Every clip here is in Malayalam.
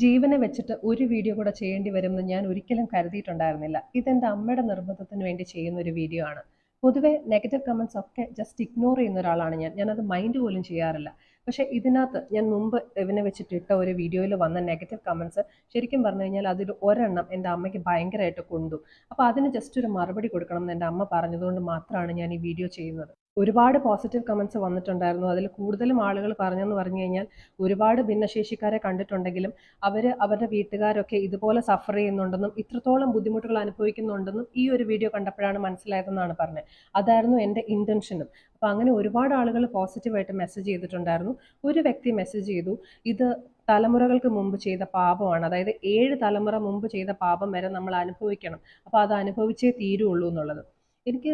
ജീവനെ വെച്ചിട്ട് ഒരു വീഡിയോ കൂടെ ചെയ്യേണ്ടി വരുമെന്ന് ഞാൻ ഒരിക്കലും കരുതിയിട്ടുണ്ടായിരുന്നില്ല. ഇതെന്റെ അമ്മയുടെ നിർബന്ധത്തിന് വേണ്ടി ചെയ്യുന്ന ഒരു വീഡിയോ ആണ്. പൊതുവെ നെഗറ്റീവ് കമൻസ് ഒക്കെ ജസ്റ്റ് ഇഗ്നോർ ചെയ്യുന്ന ഒരാളാണ് ഞാൻ. ഞാനത് മൈൻഡ് പോലും ചെയ്യാറില്ല. പക്ഷേ ഇതിനകത്ത് ഞാൻ മുമ്പ് ഇവനെ വെച്ചിട്ട് ഇട്ട ഒരു വീഡിയോയിൽ വന്ന നെഗറ്റീവ് കമൻസ് ശരിക്കും പറഞ്ഞു കഴിഞ്ഞാൽ അതിൽ ഒരെണ്ണം എന്റെ അമ്മയ്ക്ക് ഭയങ്കരമായിട്ട് കൊണ്ടു. അപ്പോൾ അതിന് ജസ്റ്റ് ഒരു മറുപടി കൊടുക്കണം എന്ന് എന്റെ അമ്മ പറഞ്ഞതുകൊണ്ട് മാത്രമാണ് ഞാൻ ഈ വീഡിയോ ചെയ്യുന്നത്. ഒരുപാട് പോസിറ്റീവ് കമൻസ് വന്നിട്ടുണ്ടായിരുന്നു. അതിൽ കൂടുതലും ആളുകൾ പറഞ്ഞെന്ന് പറഞ്ഞു കഴിഞ്ഞാൽ ഒരുപാട് ഭിന്നശേഷിക്കാരെ കണ്ടിട്ടുണ്ടെങ്കിലും അവർ അവരുടെ വീട്ടുകാരൊക്കെ ഇതുപോലെ സഫർ ചെയ്യുന്നുണ്ടെന്നും ഇത്രത്തോളം ബുദ്ധിമുട്ടുകൾ അനുഭവിക്കുന്നുണ്ടെന്നും ഈ ഒരു വീഡിയോ കണ്ടപ്പോഴാണ് മനസ്സിലായതെന്നാണ് പറഞ്ഞത് അതായിരുന്നു എന്റെ ഇന്റൻഷനും അപ്പോൾ അങ്ങനെ ഒരുപാട് ആളുകൾ പോസിറ്റീവായിട്ട് മെസ്സേജ് ചെയ്തിട്ടുണ്ടായിരുന്നു. ഒരു വ്യക്തി മെസ്സേജ് ചെയ്തു ഇത് തലമുറകൾക്ക് മുമ്പ് ചെയ്ത പാപമാണ്. അതായത് ഏഴ് തലമുറ മുമ്പ് ചെയ്ത പാപം വരെ നമ്മൾ അനുഭവിക്കണം. അപ്പോൾ അത് അനുഭവിച്ചേ തീരുള്ളൂ എന്നുള്ളത്. എനിക്ക്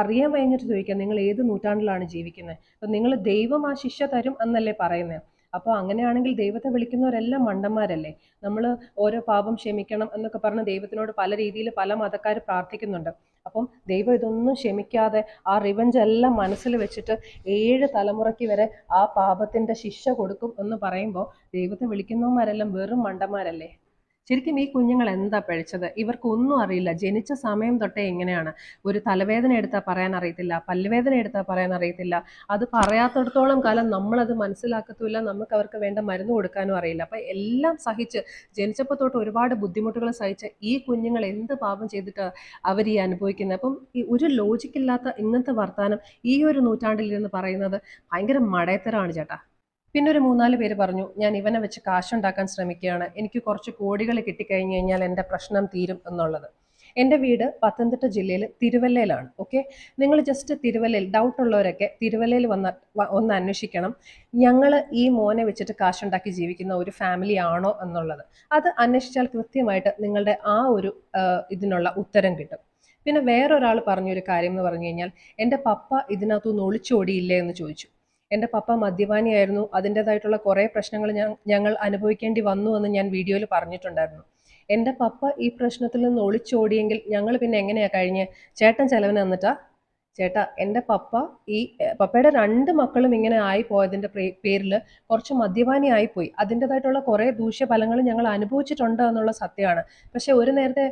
അറിയാൻ കഴിഞ്ഞിട്ട് ചോദിക്കാം നിങ്ങൾ ഏത് നൂറ്റാണ്ടിലാണ് ജീവിക്കുന്നത്? അപ്പം നിങ്ങൾ ദൈവം ആ ശിക്ഷ തരും എന്നല്ലേ പറയുന്നത് അപ്പോൾ അങ്ങനെയാണെങ്കിൽ ദൈവത്തെ വിളിക്കുന്നവരെല്ലാം മണ്ടന്മാരല്ലേ? നമ്മൾ ഓരോ പാപം ക്ഷമിക്കണം എന്നൊക്കെ പറഞ്ഞ് ദൈവത്തിനോട് പല രീതിയിൽ പല മതക്കാർ പ്രാർത്ഥിക്കുന്നുണ്ട്. അപ്പം ദൈവം ഇതൊന്നും ക്ഷമിക്കാതെ ആ റിവഞ്ച് എല്ലാം മനസ്സിൽ വെച്ചിട്ട് ഏഴ് തലമുറയ്ക്ക് വരെ ആ പാപത്തിന്റെ ശിക്ഷ കൊടുക്കും എന്ന് പറയുമ്പോൾ ദൈവത്തെ വിളിക്കുന്നവന്മാരെല്ലാം വെറും മണ്ടന്മാരല്ലേ? ശരിക്കും ഈ കുഞ്ഞുങ്ങൾ എന്താ പഴിച്ചത് ഇവർക്കൊന്നും അറിയില്ല. ജനിച്ച സമയം തൊട്ടേ എങ്ങനെയാണ് ഒരു തലവേദന എടുത്താൽ പറയാൻ അറിയത്തില്ല പല്ലുവേദന എടുത്താൽ പറയാൻ അറിയത്തില്ല. അത് പറയാത്തടത്തോളം കാലം നമ്മളത് മനസ്സിലാക്കത്തുമില്ല. നമുക്ക് അവർക്ക് വേണ്ട മരുന്ന് കൊടുക്കാനും അറിയില്ല. അപ്പം എല്ലാം സഹിച്ച് ജനിച്ചപ്പോൾ തൊട്ട് ഒരുപാട് ബുദ്ധിമുട്ടുകൾ സഹിച്ച് ഈ കുഞ്ഞുങ്ങൾ എന്ത് പാപം ചെയ്തിട്ട് അവർ ഈ അനുഭവിക്കുന്നത് അപ്പം ഈ ഒരു ലോജിക്കില്ലാത്ത ഇങ്ങനത്തെ വർത്തമാനം ഈ ഒരു നൂറ്റാണ്ടിൽ ഇരുന്ന് പറയുന്നത് ഭയങ്കര മടയത്തരമാണ് ചേട്ടാ. പിന്നെ ഒരു മൂന്നാൽ പേര് പറഞ്ഞു ഞാൻ ഇവനെ വെച്ച് കാശുണ്ടാക്കാൻ ശ്രമിക്കുകയാണ്. എനിക്ക് കുറച്ച് കോടികൾ കിട്ടിക്കഴിഞ്ഞ് കഴിഞ്ഞാൽ എന്റെ പ്രശ്നം തീരും എന്നുള്ളത്. എന്റെ വീട് പത്തനംതിട്ട ജില്ലയിൽ തിരുവല്ലയിലാണ് ഓക്കെ? നിങ്ങൾ ജസ്റ്റ് തിരുവല്ലയിൽ ഡൗട്ട് ഉള്ളവരൊക്കെ തിരുവല്ലയിൽ വന്ന ഒന്ന് അന്വേഷിക്കണം. ഞങ്ങൾ ഈ മോനെ വെച്ചിട്ട് കാശുണ്ടാക്കി ജീവിക്കുന്ന ഒരു ഫാമിലി ആണോ എന്നുള്ളത്. അത് അന്വേഷിച്ചാൽ കൃത്യമായിട്ട് നിങ്ങളുടെ ആ ഒരു ഇതിനുള്ള ഉത്തരം കിട്ടും. പിന്നെ വേറൊരാൾ പറഞ്ഞൊരു കാര്യം എന്ന് പറഞ്ഞു കഴിഞ്ഞാൽ എന്റെ പപ്പ ഇതിനകത്തുനിന്ന് ഒളിച്ചോടിയില്ലേ? എന്ന് ചോദിച്ചു. എന്റെ പപ്പ മദ്യപാനിയായിരുന്നു. അതിന്റെതായിട്ടുള്ള കുറേ പ്രശ്നങ്ങൾ ഞങ്ങൾ അനുഭവിക്കേണ്ടി വന്നു എന്ന് ഞാൻ വീഡിയോയിൽ പറഞ്ഞിട്ടുണ്ടായിരുന്നു. എന്റെ പപ്പ ഈ പ്രശ്നത്തിൽ നിന്ന് ഒളിച്ചോടിയെങ്കിൽ ഞങ്ങൾ പിന്നെ എങ്ങനെയാണ് കഴിഞ്ഞ്? ചേട്ടൻ ചെലവിന് തന്നിട്ടാ? ചേട്ടാ എന്റെ പപ്പ ഈ പപ്പയുടെ രണ്ട് മക്കളും ഇങ്ങനെ ആയി പോയതിന്റെ പേരിൽ കുറച്ച് മദ്യപാനി ആയിപ്പോയി അതിന്റെതായിട്ടുള്ള കുറേ ദൂഷ്യഫലങ്ങൾ ഞങ്ങൾ അനുഭവിച്ചിട്ടുണ്ട് എന്നുള്ള സത്യമാണ്. പക്ഷെ ഒരു നേരത്തെ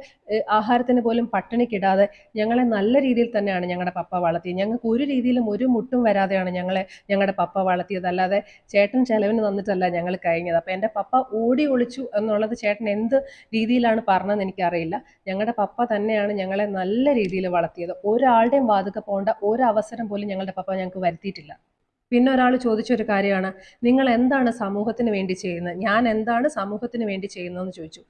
ആഹാരത്തിന് പോലും പട്ടിണിക്കിടാതെ ഞങ്ങളെ നല്ല രീതിയിൽ തന്നെയാണ് ഞങ്ങളുടെ പപ്പ വളർത്തിയത്. ഞങ്ങൾക്ക് ഒരു രീതിയിലും ഒരു മുട്ടും വരാതെയാണ് ഞങ്ങളെ ഞങ്ങളുടെ പപ്പ വളർത്തിയത്. അല്ലാതെ ചേട്ടൻ ചെലവിന് തന്നിട്ടല്ല ഞങ്ങൾ കഴിഞ്ഞത്. അപ്പോൾ എന്റെ പപ്പ ഓടി ഒളിച്ചു എന്നുള്ളത് ചേട്ടൻ എന്ത് രീതിയിലാണ് പറഞ്ഞതെന്ന് എനിക്കറിയില്ല. ഞങ്ങളുടെ പപ്പ തന്നെയാണ് ഞങ്ങളെ നല്ല രീതിയിൽ വളർത്തിയത്. ഒരാളുടെയും വാതുക്ക പോകേണ്ട ഒരവസരം പോലും ഞങ്ങളുടെ പപ്പ ഞങ്ങൾക്ക് വരുത്തിയിട്ടില്ല. പിന്നെ ഒരാൾ ചോദിച്ചൊരു കാര്യമാണ് നിങ്ങൾ എന്താണ് സമൂഹത്തിന് വേണ്ടി ചെയ്യുന്നത്? ഞാൻ എന്താണ് സമൂഹത്തിന് വേണ്ടി ചെയ്യുന്നതെന്ന് ചോദിച്ചു.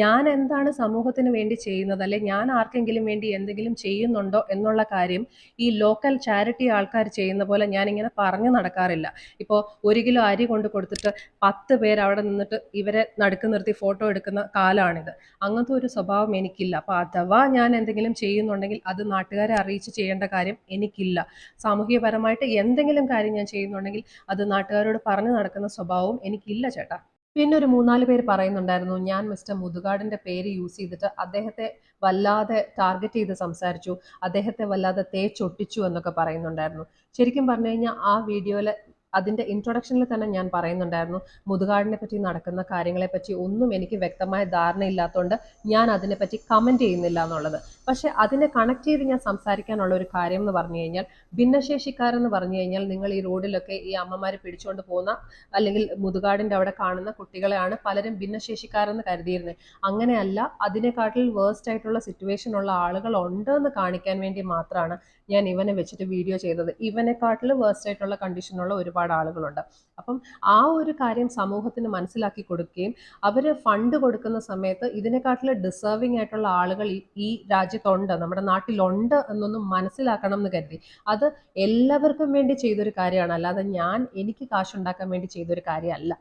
ഞാൻ എന്താണ് സമൂഹത്തിന് വേണ്ടി ചെയ്യുന്നത്? അല്ലെ ഞാൻ ആർക്കെങ്കിലും വേണ്ടി എന്തെങ്കിലും ചെയ്യുന്നുണ്ടോ? എന്നുള്ള കാര്യം ഈ ലോക്കൽ ചാരിറ്റി ആൾക്കാർ ചെയ്യുന്ന പോലെ ഞാനിങ്ങനെ പറഞ്ഞു നടക്കാറില്ല. ഇപ്പോൾ ഒരു കിലോ അരി കൊണ്ട് കൊടുത്തിട്ട് പത്ത് പേര് അവിടെ നിന്നിട്ട് ഇവരെ നടുക്ക് നിർത്തി ഫോട്ടോ എടുക്കുന്ന കാലമാണിത് അങ്ങനത്തെ ഒരു സ്വഭാവം എനിക്കില്ല. അപ്പോൾ അഥവാ ഞാൻ എന്തെങ്കിലും ചെയ്യുന്നുണ്ടെങ്കിൽ അത് നാട്ടുകാരെ അറിയിച്ച് ചെയ്യേണ്ട കാര്യം എനിക്കില്ല. സാമൂഹികപരമായിട്ട് എന്തെങ്കിലും കാര്യം ഞാൻ ചെയ്യുന്നുണ്ടെങ്കിൽ അത് നാട്ടുകാരോട് പറഞ്ഞു നടക്കുന്ന സ്വഭാവവും എനിക്കില്ല ചേട്ടാ. പിന്നെ ഒരു മൂന്നാൽ പേര് പറയുന്നുണ്ടായിരുന്നു ഞാൻ മിസ്റ്റർ മുതുകാടിന്റെ പേര് യൂസ് ചെയ്തിട്ട് അദ്ദേഹത്തെ വല്ലാതെ ടാർഗറ്റ് ചെയ്ത് സംസാരിച്ചു അദ്ദേഹത്തെ വല്ലാതെ തേച്ചൊട്ടിച്ചു എന്നൊക്കെ പറയുന്നുണ്ടായിരുന്നു. ശരിക്കും പറഞ്ഞു കഴിഞ്ഞാൽ ആ വീഡിയോയിൽ അതിന്റെ ഇൻട്രൊഡക്ഷനിൽ തന്നെ ഞാൻ പറയുന്നുണ്ടായിരുന്നു മുതുകാടിനെ പറ്റി നടക്കുന്ന കാര്യങ്ങളെപ്പറ്റി ഒന്നും എനിക്ക് വ്യക്തമായ ധാരണയില്ലാത്തതുകൊണ്ട് ഞാൻ അതിനെപ്പറ്റി കമന്റ് ചെയ്യുന്നില്ല എന്നുള്ളത്. പക്ഷേ അതിനെ കണക്ട് ചെയ്ത് ഞാൻ സംസാരിക്കാനുള്ള ഒരു കാര്യം എന്ന് പറഞ്ഞു കഴിഞ്ഞാൽ ഭിന്നശേഷിക്കാരെന്ന് പറഞ്ഞു കഴിഞ്ഞാൽ നിങ്ങൾ ഈ റോഡിലൊക്കെ ഈ അമ്മമാരെ പിടിച്ചുകൊണ്ട് പോകുന്ന അല്ലെങ്കിൽ മുതുകാടിന്റെ അവിടെ കാണുന്ന കുട്ടികളെയാണ് പലരും ഭിന്നശേഷിക്കാരെന്ന് കരുതിയിരുന്നത് അങ്ങനെയല്ല അതിനെക്കാട്ടിൽ വേഴ്സ്റ്റ് ആയിട്ടുള്ള സിറ്റുവേഷൻ ഉള്ള ആളുകൾ ഉണ്ട് എന്ന് കാണിക്കാൻ വേണ്ടി മാത്രമാണ് ഞാൻ ഇവനെ വെച്ചിട്ട് വീഡിയോ ചെയ്തത്. ഇവനെക്കാട്ടിൽ വേഴ്സ്റ്റ് ആയിട്ടുള്ള കണ്ടീഷനുള്ള ഒരുപാട് ആളുകളുണ്ട്. അപ്പം ആ ഒരു കാര്യം സമൂഹത്തിന് മനസ്സിലാക്കി കൊടുക്കുകയും അവർ ഫണ്ട് കൊടുക്കുന്ന സമയത്ത് ഇതിനെക്കാട്ടിൽ ഡിസേർവിംഗ് ആയിട്ടുള്ള ആളുകൾ ഈ രാജ്യത്തുണ്ട്. നമ്മുടെ നാട്ടിലുണ്ട് എന്നൊന്നും മനസ്സിലാക്കണം എന്ന് കരുതി. അത് എല്ലാവർക്കും വേണ്ടി ചെയ്തൊരു കാര്യമാണ്. അല്ലാതെ ഞാൻ എനിക്ക് കാശുണ്ടാക്കാൻ വേണ്ടി ചെയ്തൊരു കാര്യമല്ല.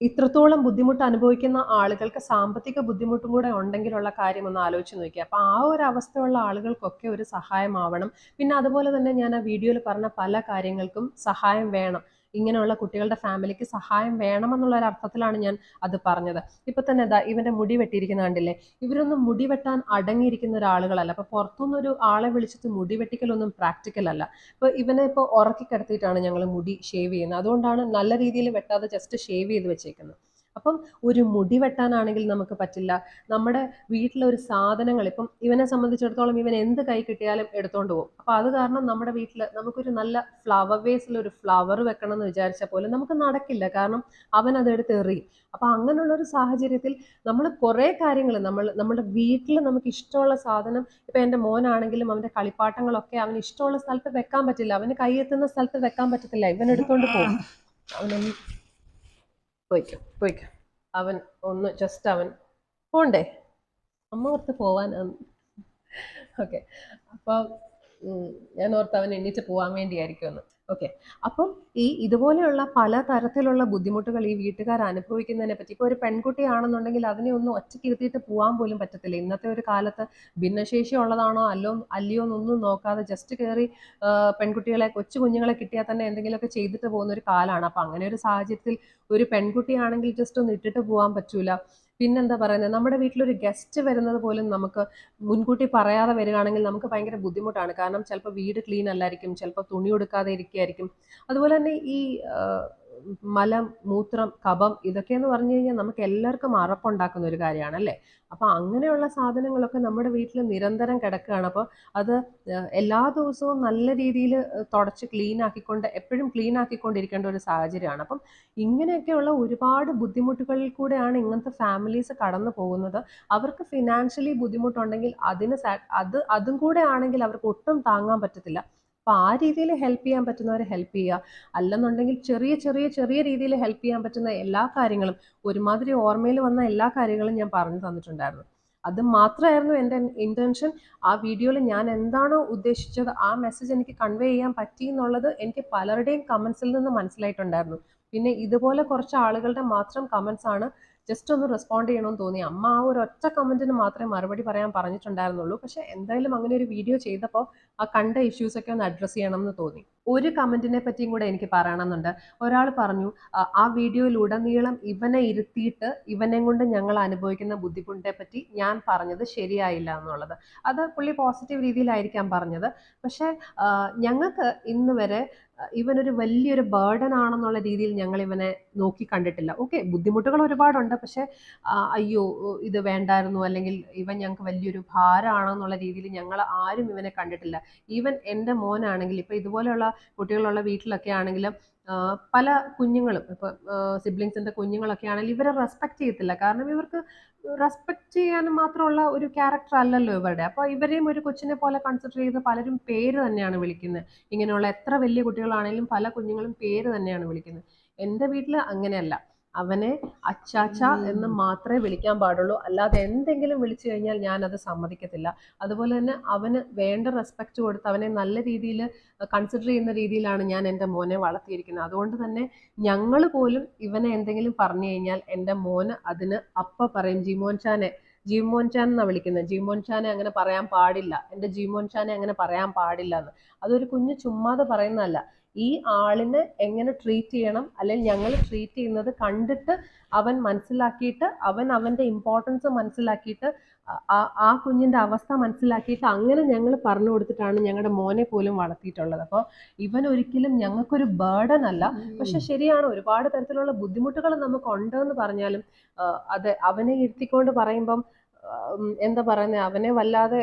ഇത്രത്തോളം ബുദ്ധിമുട്ട് അനുഭവിക്കുന്ന ആളുകൾക്ക് സാമ്പത്തിക ബുദ്ധിമുട്ടും കൂടെ ഉണ്ടെങ്കിലുള്ള കാര്യം ഒന്ന് ആലോചിച്ച് നോക്കിയാൽ അപ്പം ആ ഒരു അവസ്ഥയുള്ള ആളുകൾക്കൊക്കെ ഒരു സഹായമാവണം പിന്നെ അതുപോലെ തന്നെ ഞാൻ ആ വീഡിയോയിൽ പറഞ്ഞ പല കാര്യങ്ങൾക്കും സഹായം വേണം. ഇങ്ങനെയുള്ള കുട്ടികളുടെ ഫാമിലിക്ക് സഹായം വേണമെന്നുള്ള ഒരു അർത്ഥത്തിലാണ് ഞാൻ അത് പറഞ്ഞത്. ഇപ്പൊ തന്നെ ഇതാ ഇവന്റെ മുടി വെട്ടിയിരിക്കുന്ന കണ്ടില്ലേ? ഇവരൊന്നും മുടി വെട്ടാൻ അടങ്ങിയിരിക്കുന്ന ഒരാളുകളല്ല. അപ്പൊ പുറത്തുനിന്ന് ഒരു ആളെ വിളിച്ചിട്ട് മുടി വെട്ടിക്കലൊന്നും പ്രാക്ടിക്കൽ അല്ല. ഇപ്പൊ ഇവനെ ഇപ്പോൾ ഉറക്കി കിടത്തിയിട്ടാണ് ഞങ്ങൾ മുടി ഷേവ് ചെയ്യുന്നത്. അതുകൊണ്ടാണ് നല്ല രീതിയിൽ വെട്ടാതെ ജസ്റ്റ് ഷേവ് ചെയ്ത് വെച്ചേക്കുന്നത്. അപ്പം ഒരു മുടി വെട്ടാനാണെങ്കിൽ നമുക്ക് പറ്റില്ല. നമ്മുടെ വീട്ടിലെ ഒരു സാധനങ്ങൾ ഇപ്പം ഇവനെ സംബന്ധിച്ചിടത്തോളം ഇവൻ എന്ത് കൈ കിട്ടിയാലും എടുത്തോണ്ട് പോകും. അപ്പോൾ അത് കാരണം നമ്മുടെ വീട്ടിൽ നമുക്കൊരു നല്ല ഫ്ലവർ വേസിൽ ഒരു ഫ്ലവർ വെക്കണം എന്ന് വിചാരിച്ചാൽ പോലും നമുക്ക് നടക്കില്ല. കാരണം അവൻ അതെടുത്ത് എറിയും. അപ്പോൾ അങ്ങനെയുള്ള ഒരു സാഹചര്യത്തിൽ നമ്മൾ കുറേ കാര്യങ്ങൾ നമ്മൾ നമ്മുടെ വീട്ടിൽ നമുക്ക് ഇഷ്ടമുള്ള സാധനം ഇപ്പം എന്റെ മോനാണെങ്കിലും അവന്റെ കളിപ്പാട്ടങ്ങളൊക്കെ അവന് ഇഷ്ടമുള്ള സ്ഥലത്ത് വെക്കാൻ പറ്റില്ല. അവന് കൈയെത്തുന്ന സ്ഥലത്ത് വെക്കാൻ പറ്റത്തില്ല. ഇവൻ എടുത്തോണ്ട് പോകും. അവനൊന്ന് പോയിക്കോ. പോയിക്കോ. അവൻ ഒന്ന് ജസ്റ്റ് അവൻ പോണ്ടേ. അമ്മ ഓർത്ത് പോവാൻ. ഓക്കെ അപ്പം ഞാൻ ഓർത്ത് അവൻ എണീറ്റ് പോവാൻ വേണ്ടിയായിരിക്കുമെന്ന്. ഓക്കെ അപ്പം ഈ ഇതുപോലെയുള്ള പല തരത്തിലുള്ള ബുദ്ധിമുട്ടുകൾ ഈ വീട്ടുകാർ അനുഭവിക്കുന്നതിനെ പറ്റി ഇപ്പോൾ ഒരു പെൺകുട്ടിയാണെന്നുണ്ടെങ്കിൽ അതിനെ ഒന്നും ഒറ്റയ്ക്ക് ഇരുത്തിയിട്ട് പോകാൻ പോലും പറ്റത്തില്ല. ഇന്നത്തെ ഒരു കാലത്ത് ഭിന്നശേഷി ഉള്ളതാണോ അല്ലോ അല്ലയോ എന്നൊന്നും നോക്കാതെ ജസ്റ്റ് കയറി പെൺകുട്ടികളെ കൊച്ചു കുഞ്ഞുങ്ങളെ കിട്ടിയാൽ തന്നെ എന്തെങ്കിലുമൊക്കെ ചെയ്തിട്ട് പോകുന്ന ഒരു കാലമാണ് അപ്പം അങ്ങനെ ഒരു സാഹചര്യത്തിൽ ഒരു പെൺകുട്ടിയാണെങ്കിൽ ജസ്റ്റ് ഒന്ന് ഇട്ടിട്ട് പോകാൻ പറ്റൂല. പിന്നെന്താ പറയുന്നത് നമ്മുടെ വീട്ടിലൊരു ഗസ്റ്റ് വരുന്നത് പോലും നമുക്ക് മുൻകൂട്ടി പറയാതെ വരികയാണെങ്കിൽ നമുക്ക് ഭയങ്കര ബുദ്ധിമുട്ടാണ്. കാരണം ചിലപ്പോൾ വീട് ക്ലീൻ അല്ലായിരിക്കും ചിലപ്പോൾ തുണി കൊടുക്കാതെ ഇരിക്കുകയായിരിക്കും. അതുപോലെ തന്നെ ഈ മലം മൂത്രം കപം ഇതൊക്കെ എന്ന് പറഞ്ഞു കഴിഞ്ഞാൽ നമുക്ക് എല്ലാവർക്കും അറപ്പുണ്ടാക്കുന്ന ഒരു കാര്യമാണ് അല്ലേ? അപ്പോൾ അങ്ങനെയുള്ള സാധനങ്ങളൊക്കെ നമ്മുടെ വീട്ടിൽ നിരന്തരം കിടക്കുകയാണ്. അപ്പോൾ അത് എല്ലാ ദിവസവും നല്ല രീതിയിൽ തുടച്ച് ക്ലീൻ ആക്കിക്കൊണ്ട് എപ്പോഴും ക്ലീൻ ആക്കിക്കൊണ്ടിരിക്കേണ്ട ഒരു സാഹചര്യമാണ്. അപ്പം ഇങ്ങനെയൊക്കെയുള്ള ഒരുപാട് ബുദ്ധിമുട്ടുകളിൽ കൂടെയാണ് ഇങ്ങനത്തെ ഫാമിലീസ് കടന്നു പോകുന്നത്. അവർക്ക് ഫിനാൻഷ്യലി ബുദ്ധിമുട്ടുണ്ടെങ്കിൽ അതിന് അത് അതും കൂടെ ആണെങ്കിൽ അവർക്ക് ഒട്ടും താങ്ങാൻ പറ്റത്തില്ല. അപ്പോൾ ആ രീതിയിൽ ഹെൽപ്പ് ചെയ്യാൻ പറ്റുന്നവരെ ഹെൽപ്പ് ചെയ്യുക. അല്ലെന്നുണ്ടെങ്കിൽ ചെറിയ ചെറിയ ചെറിയ രീതിയിൽ ഹെൽപ്പ് ചെയ്യാൻ പറ്റുന്ന എല്ലാ കാര്യങ്ങളും ഒരുമാതിരി ഓർമ്മയിൽ വന്ന എല്ലാ കാര്യങ്ങളും ഞാൻ പറഞ്ഞു തന്നിട്ടുണ്ടായിരുന്നു. അത് മാത്രമായിരുന്നു എന്റെ ഇന്റൻഷൻ ആ വീഡിയോയിൽ ഞാൻ എന്താണോ ഉദ്ദേശിച്ചത് ആ മെസ്സേജ് എനിക്ക് കൺവേ ചെയ്യാൻ പറ്റി എന്നുള്ളത് എനിക്ക് പലരുടെയും കമൻസിൽ നിന്ന് മനസ്സിലായിട്ടുണ്ടായിരുന്നു. പിന്നെ ഇതുപോലെ കുറച്ച് ആളുകളുടെ മാത്രം കമൻസ് ആണ് ജസ്റ്റ് ഒന്ന് റെസ്പോണ്ട് ചെയ്യണമെന്ന് തോന്നി. അമ്മ ആ ഒരു ഒറ്റ കമന്റിന് മാത്രമേ മറുപടി പറയാൻ പറഞ്ഞിട്ടുണ്ടായിരുന്നുള്ളൂ. പക്ഷേ എന്തായാലും അങ്ങനെ ഒരു വീഡിയോ ചെയ്തപ്പോൾ ആ കണ്ട ഇഷ്യൂസ് ഒക്കെ ഒന്ന് അഡ്രസ്സ് ചെയ്യണം എന്ന് തോന്നി. ഒരു കമന്റിനെ പറ്റിയും കൂടെ എനിക്ക് പറയണമെന്നുണ്ട്. ഒരാൾ പറഞ്ഞു ആ, വീഡിയോയിലുടനീളം ഇവനെ ഇരുത്തിയിട്ട് ഇവനെ കൊണ്ട് ഞങ്ങൾ അനുഭവിക്കുന്ന ബുദ്ധിമുട്ടിനെ പറ്റി ഞാൻ പറഞ്ഞത് ശരിയായില്ല എന്നുള്ളത്. അത് പുള്ളി പോസിറ്റീവ് രീതിയിലായിരിക്കാം പറഞ്ഞത്. പക്ഷേ ഞങ്ങൾക്ക് ഇന്ന് വരെ ഇവനൊരു വലിയൊരു ബേർഡൻ ആണെന്നുള്ള രീതിയിൽ ഞങ്ങൾ ഇവനെ നോക്കി കണ്ടിട്ടില്ല. ഓക്കെ ബുദ്ധിമുട്ടുകൾ ഒരുപാടുണ്ട്. പക്ഷേ അയ്യോ ഇത് വേണ്ടായിരുന്നു. അല്ലെങ്കിൽ ഇവൻ ഞങ്ങൾക്ക് വലിയൊരു ഭാരമാണെന്നുള്ള രീതിയിൽ ഞങ്ങൾ ആരും ഇവനെ കണ്ടിട്ടില്ല. ഈവൻ എന്റെ മോനാണെങ്കിൽ ഇപ്പോൾ ഇതുപോലെയുള്ള കുട്ടികളുള്ള വീട്ടിലൊക്കെ ആണെങ്കിലും പല കുഞ്ഞുങ്ങളും ഇപ്പോൾ സിബ്ലിങ്സിന്റെ കുഞ്ഞുങ്ങളൊക്കെ ആണെങ്കിൽ ഇവരെ റെസ്പെക്റ്റ് ചെയ്യത്തില്ല. കാരണം ഇവർക്ക് റെസ്പെക്റ്റ് ചെയ്യാൻ മാത്രമുള്ള ഒരു ക്യാരക്ടർ അല്ലല്ലോ ഇവരുടെ. അപ്പോൾ ഇവരെയും ഒരു കൊച്ചിനെ പോലെ കൺസിഡർ ചെയ്ത് പലരും പേര് തന്നെയാണ് വിളിക്കുന്നത്. ഇങ്ങനെയുള്ള എത്ര വലിയ കുട്ടികളാണെങ്കിലും പല കുഞ്ഞുങ്ങളും പേര് തന്നെയാണ് വിളിക്കുന്നത്. എന്റെ വീട്ടിൽ അങ്ങനെയല്ല. അവനെ അച്ചാച്ച എന്ന് മാത്രമേ വിളിക്കാൻ പാടുള്ളൂ. അല്ലാതെ എന്തെങ്കിലും വിളിച്ചു കഴിഞ്ഞാൽ ഞാൻ അത് സമ്മതിക്കത്തില്ല. അതുപോലെ തന്നെ അവന് വേണ്ട റെസ്പെക്റ്റ് കൊടുത്ത് അവനെ നല്ല രീതിയിൽ കൺസിഡർ ചെയ്യുന്ന രീതിയിലാണ് ഞാൻ എന്റെ മോനെ വളർത്തിയിരിക്കുന്നത്. അതുകൊണ്ട് തന്നെ ഞങ്ങൾ പോലും ഇവനെ എന്തെങ്കിലും പറഞ്ഞു കഴിഞ്ഞാൽ എന്റെ മോന് അതിന് അപ്പ പറയും ജിമോൻ ചാനെ ജിമോൻ ചാൻ എന്നാണ് വിളിക്കുന്നത്? ജിമോൻ ചാനെ അങ്ങനെ പറയാൻ പാടില്ല. എന്റെ ജിമോൻ ചാനെ അങ്ങനെ പറയാൻ പാടില്ല എന്ന്. അതൊരു കുഞ്ഞ് ചുമ്മാതെ പറയുന്നതല്ല. ഈ ആളിനെ എങ്ങനെ ട്രീറ്റ് ചെയ്യണം? അല്ലെങ്കിൽ ഞങ്ങൾ ട്രീറ്റ് ചെയ്യുന്നത് കണ്ടിട്ട് അവൻ മനസ്സിലാക്കിയിട്ട് അവൻ അവന്റെ ഇമ്പോർട്ടൻസ് മനസ്സിലാക്കിയിട്ട് ആ- കുഞ്ഞിന്റെ അവസ്ഥ മനസ്സിലാക്കിയിട്ട് അങ്ങനെ ഞങ്ങൾ പറഞ്ഞു കൊടുത്തിട്ടാണ് ഞങ്ങളുടെ മോനെ പോലും വളർത്തിയിട്ടുള്ളത്. അപ്പോൾ ഇവൻ ഒരിക്കലും ഞങ്ങൾക്കൊരു ബേർഡൻ അല്ല. പക്ഷെ ശരിയാണ് ഒരുപാട് തരത്തിലുള്ള ബുദ്ധിമുട്ടുകൾ നമുക്ക് ഉണ്ടെന്ന് പറഞ്ഞാലും അത് അവനെ ഇരുത്തിക്കൊണ്ട് പറയുമ്പം എന്താ പറയുന്നത് അവനെ വല്ലാതെ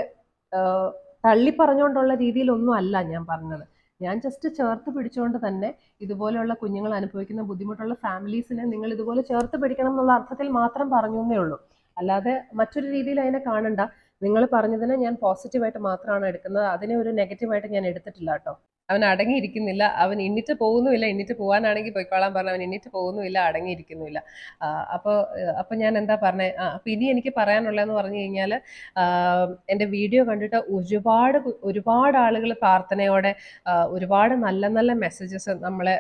തള്ളി പറഞ്ഞുകൊണ്ടുള്ള രീതിയിലൊന്നും അല്ല ഞാൻ പറഞ്ഞത്. ഞാൻ ജസ്റ്റ് ചേർത്ത് പിടിച്ചുകൊണ്ട് തന്നെ ഇതുപോലെയുള്ള കുഞ്ഞുങ്ങൾ അനുഭവിക്കുന്ന ബുദ്ധിമുട്ടുള്ള ഫാമിലീസിനെ നിങ്ങൾ ഇതുപോലെ ചേർത്ത് പിടിക്കണം എന്നുള്ള അർത്ഥത്തിൽ മാത്രം പറഞ്ഞു എന്നേ ഉള്ളൂ. അല്ലാതെ മറ്റൊരു രീതിയിൽ അതിനെ കാണണ്ട. നിങ്ങൾ പറഞ്ഞതിനെ ഞാൻ പോസിറ്റീവായിട്ട് മാത്രമാണ് എടുക്കുന്നത്. അതിനെ ഒരു നെഗറ്റീവായിട്ട് ഞാൻ എടുത്തിട്ടില്ല കേട്ടോ. അവൻ അടങ്ങിയിരിക്കുന്നില്ല. അവൻ എണ്ണിട്ട് പോകുന്നുമില്ല. എണ്ണിട്ട് പോകാനാണെങ്കിൽ പോയിക്കോളാൻ പറഞ്ഞു. അവൻ എണ്ണിട്ട് പോകുന്നുമില്ല. അടങ്ങിയിരിക്കുന്നില്ല അപ്പോൾ അപ്പോൾ ഞാൻ എന്താ പറഞ്ഞത് അപ്പോൾ ഇനി എനിക്ക് പറയാനുള്ളതെന്ന് പറഞ്ഞു കഴിഞ്ഞാൽ എന്റെ വീഡിയോ കണ്ടിട്ട് ഒരുപാട് ഒരുപാട് ആളുകൾ പ്രാർത്ഥനയോടെ ഒരുപാട് നല്ല നല്ല മെസ്സേജസ് നമ്മളെ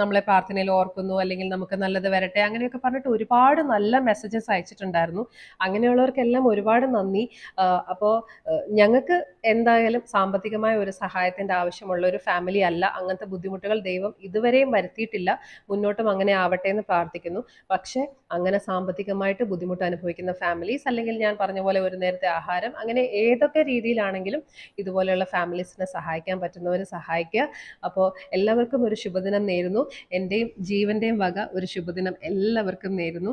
നമ്മളെ പ്രാർത്ഥനയിൽ ഓർക്കുന്നു. അല്ലെങ്കിൽ നമുക്ക് നല്ലത് വരട്ടെ. അങ്ങനെയൊക്കെ പറഞ്ഞിട്ട് ഒരുപാട് നല്ല മെസ്സേജസ് അയച്ചിട്ടുണ്ടായിരുന്നു. അങ്ങനെയുള്ളവർക്കെല്ലാം ഒരുപാട് നന്ദി. അപ്പോൾ ഞങ്ങൾക്ക് എന്തായാലും സാമ്പത്തികമായ ഒരു സഹായത്തിന്റെ ആവശ്യമുള്ള ഒരു ഫാമിലി അല്ല. അങ്ങനത്തെ ബുദ്ധിമുട്ടുകൾ ദൈവം ഇതുവരെയും വരുത്തിയിട്ടില്ല. മുന്നോട്ടും അങ്ങനെ ആവട്ടെ എന്ന് പ്രാർത്ഥിക്കുന്നു. പക്ഷേ അങ്ങനെ സാമ്പത്തികമായിട്ട് ബുദ്ധിമുട്ട് അനുഭവിക്കുന്ന ഫാമിലീസ് അല്ലെങ്കിൽ ഞാൻ പറഞ്ഞ പോലെ ഒരു നേരത്തെ ആഹാരം അങ്ങനെ ഏതൊക്കെ രീതിയിലാണെങ്കിലും ഇതുപോലെയുള്ള ഫാമിലീസിനെ സഹായിക്കാൻ പറ്റുന്നവരെ സഹായിക്കുക. അപ്പോൾ എല്ലാവർക്കും ഒരു ശുഭദിനം നേരുന്നു. എന്റെയും ജീവന്റെയും വക ഒരു ശുഭദിനം എല്ലാവർക്കും നേരുന്നു.